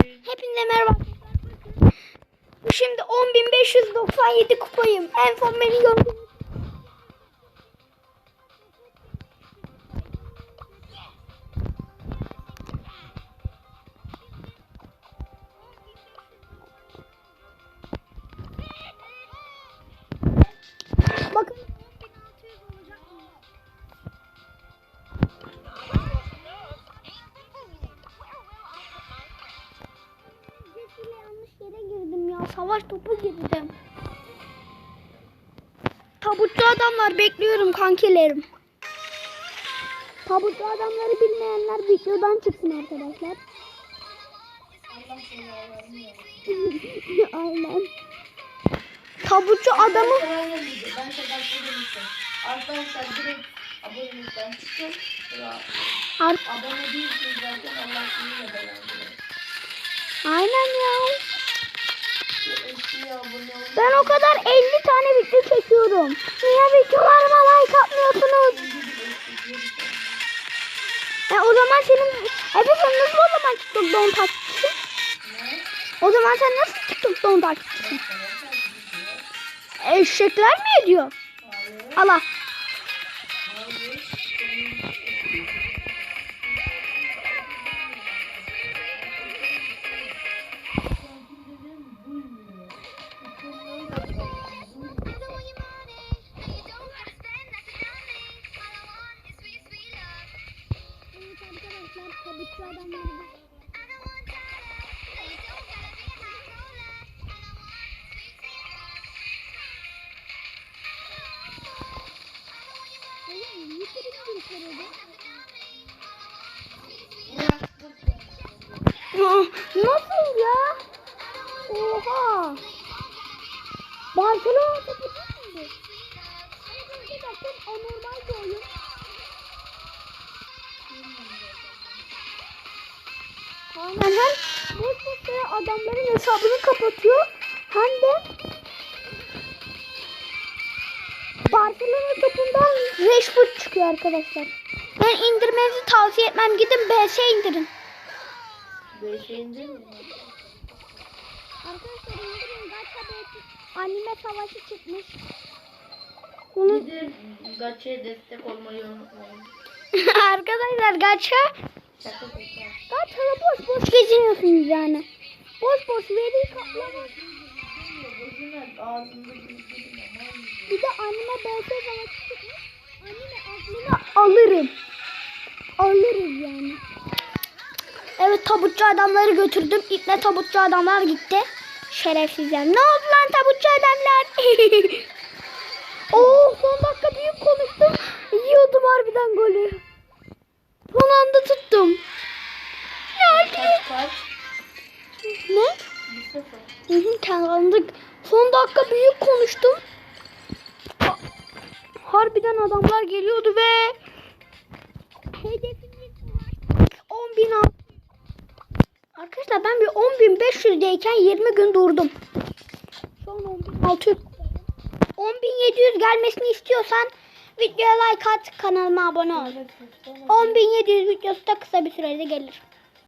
Hepinize merhaba. Şimdi 10.597 kupayım. En son beni gördünüz. Bakın. Savaş topu girdim. Tabutçu adamlar bekliyorum kankilerim. Tabutçu adamları bilmeyenler videodan çıksın arkadaşlar. Aynen. Tabutçu adamı Bölümüş'üm. Arkadaşlar direkt abonelikten çıkın. Abone değilsiniz zaten Allah sizinle. Aynen ya. Ben o kadar 50 tane video çekiyorum. Niye videolarıma like atmıyorsunuz? E o zaman senin... Efe sen nasıl o zaman TikTok don takipçisin? O zaman sen nasıl TikTok don takipçisin? Eşekler mi ediyor? Allah. Nasıl ya? Oha. Barcelona topu değil mi? Bakın anormal bir oyun. Aynen hem boş boş adamların hesabını kapatıyor hem de Barcelona topundan Rashford çıkıyor arkadaşlar. Ben indirmenizi tavsiye etmem. Gidin BS indirin. Beşinci mi? Arkadaşlar indirin. Gacha anime savaşı çıkmış. Bunu Gidin Gaçe'ye destek olmayı unutmayın. arkadaşlar gacha gacha'da boş boş geziniyorsunuz yani. Boş boş veri kaplama. Gözüne ağzında gözüne. Bir de anime BS savaşı çıkmış. Anime aklını. Alırım yani. Evet tabutçu adamları götürdüm. İple tabutçu adamlar gitti. Şerefsizler. Ne oldu lan tabutçu adamlar? Oo son dakika büyük konuştum. Yiyordum harbiden golü. Son anda tuttum. Kaç kaç? ne? Hı hı, kazandık. Son dakika büyük konuştum. Ha- Harbiden adamlar geliyordu ve hedefimiz 10 bin Arkadaşlar ben bir 10.500'deyken 20 gün durdum. Şu an 10.600. 10.700 gelmesini istiyorsan videoya like at kanalıma abone ol. 10.700 videosu da kısa bir sürede gelir.